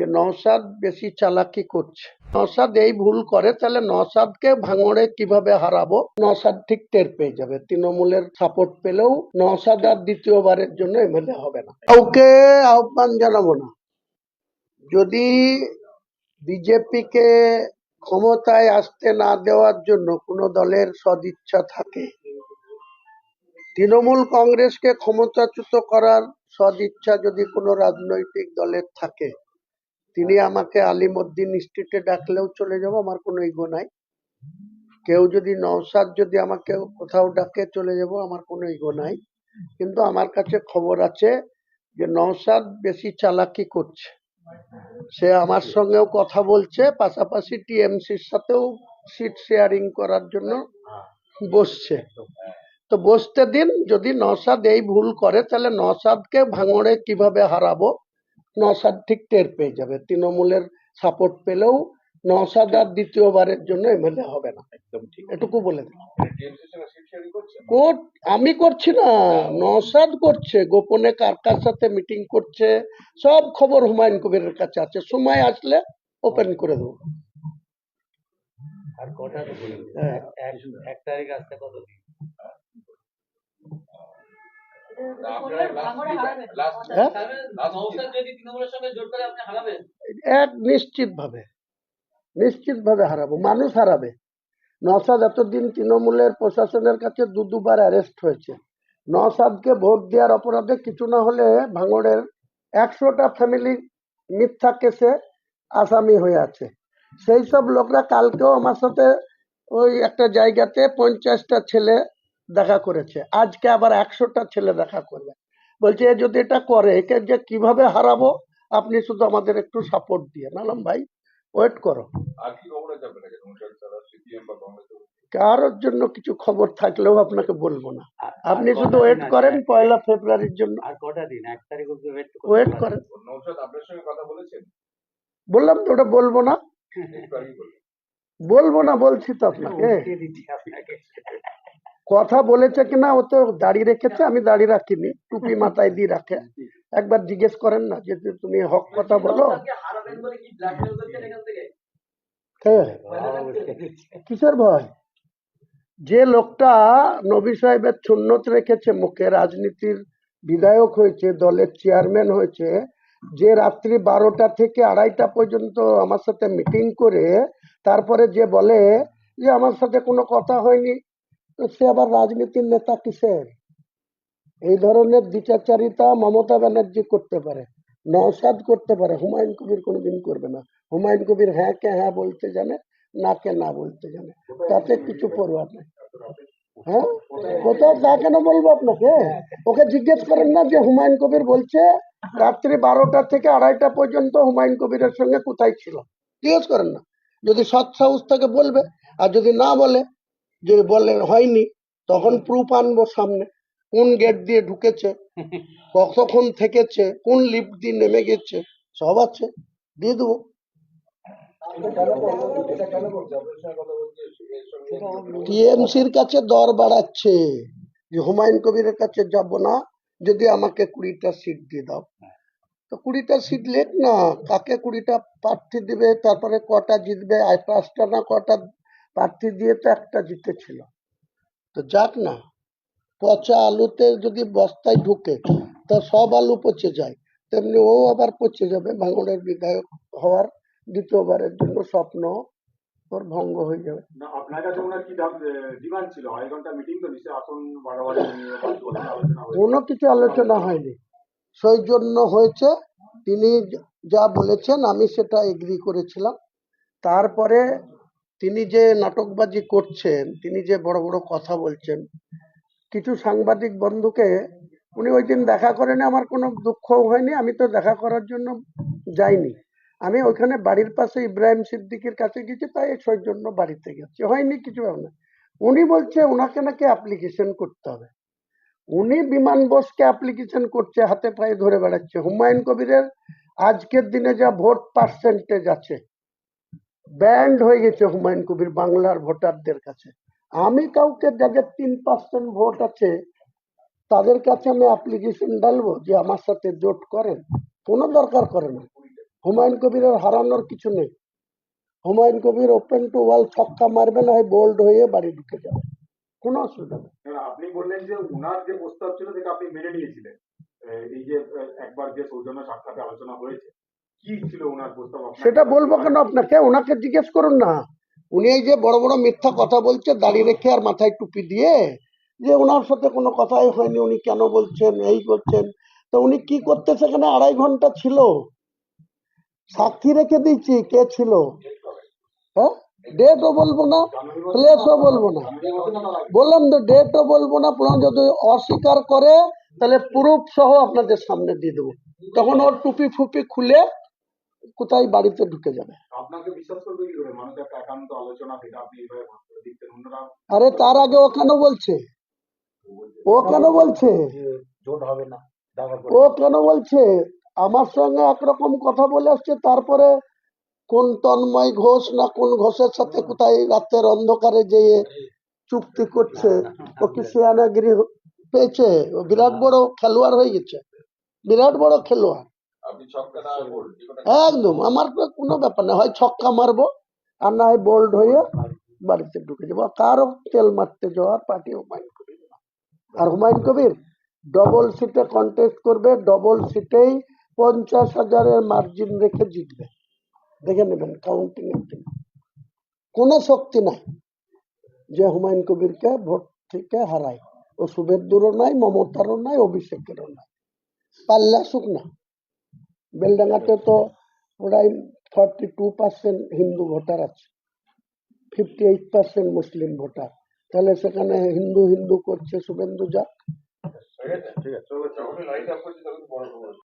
যে নওশাদ বেশি চালাকি করছে। নওশাদ এই ভুল করে, তাহলে নওশাদকে ভাঙড়ে কীভাবে হারাবো? নওশাদ ঠিক টের পেয়ে যাবে। তৃণমূলের সাপোর্ট পেলেও নওশাদ আর দ্বিতীয়বারের জন্য এমএলএ হবে না। কাউকে আহ্বান জানাব না। যদি বিজেপিকে ক্ষমতায় আসতে না দেওয়ার জন্য কোনো দলের সদিচ্ছা থাকে, তৃণমূল কংগ্রেসকে ক্ষমতাচ্যুত করার সদিচ্ছা যদি কোনো রাজনৈতিক দলের থাকে তিনি আমাকে আলিমুদ্দিন স্ট্রিটে ডাকলেও চলে যাব, আমার কোনো ইগো নাই। কেউ যদি নওসাদ যদি আমাকে কোথাও ডাকে চলে যাব, আমার কোনো ইগো নাই। কিন্তু আমার কাছে খবর আছে যে নওসাদ বেশি চালাকি করছে। সে আমার সঙ্গেও কথা বলছে, পাশাপাশি টিএমসির সাথেও সিট শেয়ারিং করার জন্য বসছে। তো বসতে দিন, যদি নসাদ এই ভুল করে, তাহলে নসাদকে ভাঙড়ে কীভাবে হারাবো? নসাদ ঠিক টের পেয়ে যাবে। তৃণমূলের সাপোর্ট পেলেও নসাদ আর দ্বিতীয়বারের জন্য এমএলএ হবে না। একদম ঠিক। এটুকু বলে কোর্ট আমি করছি না। নসাদ করছে গোপনে কার কার সাথে মিটিং করছে সব খবর হুমায়ুন কবিরের কাছে আছে। সময় আসলে ওপেন করে দেবো। আর কটা হ্যাঁ। এক তারিখ আসতে কত এক নিশ্চিত ভাবে নিশ্চিত ভাবে হারাবো। মানুষ হারাবে। নসাদ এতদিন তৃণমূলের প্রশাসনের কাছে দু দুবার অ্যারেস্ট হয়েছে। নসাদকে ভোট দেওয়ার অপরাধে কিছু না হলে ভাঙড়ের একশোটা ফ্যামিলি মিথ্যা কেসে আসামি হয়ে আছে। সেই সব লোকরা কালকেও আমার সাথে ওই একটা জায়গাতে পঞ্চাশটা ছেলে দেখা করেছে। আজকে আবার একশোটা ছেলে দেখা করবে। বলছে এ যদি এটা করে একে যে কীভাবে হারাবো? আপনি শুধু আমাদের একটু সাপোর্ট দিয়ে নালাম ভাই ওয়েট করো। কারোর জন্য কিছু খবর থাকলেও আপনাকে বলব না। আপনি শুধু ওয়েট করেন পয়লা ফেব্রুয়ারির জন্য। আর কটা দিন? এক তারিখ অব্দি ওয়েট ওয়েট করেন। আপনার সঙ্গে কথা বলেছেন? বললাম তো ওটা বলব না। বলব না বলছি তো আপনাকে। দিচ্ছি আপনাকে। কথা বলেছে কিনা ও তো দাড়ি রেখেছে আমি দাড়ি রাখিনি টুপি মাথায় দিয়ে রাখে। একবার জিজ্ঞেস করেন না যে তুমি হক কথা বলো। কিসের ভয়? যে লোকটা নবী সাহেবের সুন্নত রেখেছে মুখে রাজনীতির বিধায়ক হয়েছে দলের চেয়ারম্যান হয়েছে যে রাত্রি বারোটা থেকে আড়াইটা পর্যন্ত আমার সাথে মিটিং করে তারপরে যে বলে যে আমার সাথে কোনো কথা হয়নি সে আবার রাজনীতির নেতা কিসের? এই ধরনের দ্বিচাচারিতা মমতা ব্যানার্জি করতে পারে, নওশাদ করতে পারে, হুমায়ুন কবির কোনোদিন করবে না। হুমায়ুন কবির হ্যাঁ কে হ্যাঁ বলতে জানে, না কে না বলতে জানে। তাতে কিছু পড়ুয়ার নেই। হ্যাঁ? কোথাও তা কেন বলব আপনাকে? ওকে জিজ্ঞেস করেন না যে হুমায়ুন কবির বলছে রাত্রি বারোটা থেকে আড়াইটা পর্যন্ত হুমায়ুন কবিরের সঙ্গে কোথায় ছিল। জিজ্ঞেস করেন না। যদি সৎ সাহস থাকে বলবে, আর যদি না বলে যদি বলে হয়নি তখন প্রুফ আনব সামনে। কোন গেট দিয়ে ঢুকেছে? কতক্ষণ থেকেছে? কোন লিফট দিয়ে নেমে গেছে? সব আছে দিয়ে দেবো। টিএমসির কাছে দর বাড়াচ্ছে যে হুমায়ুন কবিরের কাছে যাব না যদি আমাকে কুড়িটা সিট দিয়ে দাও। তো কুড়িটা সিট লেখ না কাকে কুড়িটা প্রার্থী দিবে? তারপরে কটা জিতবে? আর পাঁচটা না কটা প্রার্থী দিয়ে তো একটা জিতেছিল। তো যাক না পচা আলুতে যদি বস্তায় ঢুকে তা সব আলু পচে যায়। তেমনি ও আবার পচে যাবে ভাঙড়ের বিধায়ক হওয়ার দ্বিতীয়বারের জন্য স্বপ্ন ওর ভঙ্গ হয়ে যাবে। কোনো কিছু আলোচনা হয়নি। সেই জন্য হয়েছে তিনি যা বলেছেন আমি সেটা এগ্রি করেছিলাম। তারপরে তিনি যে নাটকবাজি করছেন, তিনি যে বড় বড় কথা বলছেন, কিছু সাংবাদিক বন্ধুকে উনি ওই দিন দেখা করেন, আমার কোনো দুঃখও হয়নি, আমি তো দেখা করার জন্য যাইনি। আমি ওইখানে বাড়ির পাশে ইব্রাহিম সিদ্দিকির কাছে গেছি, তাই সেই জন্য বাড়িতে গেছি। হয়নি কিছু না। উনি বলছে, ওনাকে নাকি অ্যাপ্লিকেশন করতে হবে। উনি বিমান বোসকে অ্যাপ্লিকেশন করছে, হাতে পায়ে ধরে বেড়াচ্ছে। হুমায়ুন কবিরের আজকের দিনে যা ভোট পার্সেন্টেজ আছে ব্যান্ড হয়ে গেছে হুমায়ুন কবির বাংলার ভোটারদের কাছে। আমি কাউকে যাদের তিন পার্সেন্ট ভোট আছে, তাদের কাছে আমি অ্যাপ্লিকেশন ডালবো যে আমার সাথে জোট করেন। কোনো দরকার করে না। হুমায়ুন কবিরের হারানোর কিছু নেই। Humayun Kabir open to wall ছক্কা মারবে, না হয় বোল্ড হয়ে বাড়ি ঢুকে যাবে। কোনো অসুবিধা নেই। আপনি বললেন যে যে প্রস্তাব ছিল, সেটা আপনি মেনে নিয়েছিলেন। এই যে একবার যে সৌজন্য সাক্ষাতে আলোচনা হয়েছে সেটা বলব কেন আপনাকে? ওনাকে জিজ্ঞেস করুন না। উনি এই যে বড় বড় মিথ্যা কথা বলছে দাঁড়িয়ে রেখে আর মাথায় টুপি দিয়ে, যে ওনার সাথে কোনো কথাই হয়নি, উনি কেন বলছেন, এই করছেন তো উনি কি করতে সেখানে আড়াই ঘণ্টা ছিল? সাক্ষী রেখে দিচ্ছি কে ছিল? হ্যাঁ? ডেটও বলব না প্লেসও বলব না। বললাম তো ডেটও বলব না পুরো যদি অস্বীকার করে, তাহলে প্রুফ সহ আপনাদের সামনে দিয়ে দেবো। তখন ওর টুপি ফুপি খুলে কোথায় বাড়িতে ঢুকে যাবে। আপনাকে বিশ্বাস করবে কি করে? মানুষ একটা একান্ত আলোচনা সেটা আপনি এইভাবে দিচ্ছেন অন্যরা আরে তার আগে ও কেন বলছে? ও কেন বলছে? জোট হবে না ও কেন বলছে? আমার সঙ্গে একরকম কথা বলে আসছে তারপরে কোন তন্ময় ঘোষ না কোন ঘোষের সাথে কোথায় রাতের অন্ধকারে যেয়ে চুক্তি করছে? ও কি সিয়ানাগিরি পেয়েছে? ও বিরাট বড় খেলোয়াড় হয়ে গেছে। বিরাট বড় খেলোয়াড়। না একদম আমার তো কোনো ব্যাপার না হয় ছক্কা মারবো আর না হয় বোল্ড হয়ে বাড়িতে ঢুকে যাব কারও তেল মারতে যাওয়ার পার্টি হুমায়ুন কবির আর হুমায়ুন কবির ডবল সিটে কন্টেস্ট করবে ডবল সিটেই পঞ্চাশ হাজারের মার্জিন রেখে জিতবে। দেখে নেবেন কাউন্টিং এর দিন। কোনো শক্তি নাই যে হুমায়ুন কবিরকে ভোট থেকে হারায়। ও শুভেন্দুরও নাই মমতারও নাই অভিষেকেরও নাই। পাল্লা শুকনা। বেলডাঙ্গাতে তো প্রায় forty two percent Hindu voter আছে fifty eight percent Muslim voter. তাহলে সেখানে হিন্দু হিন্দু করছে শুভেন্দু যাক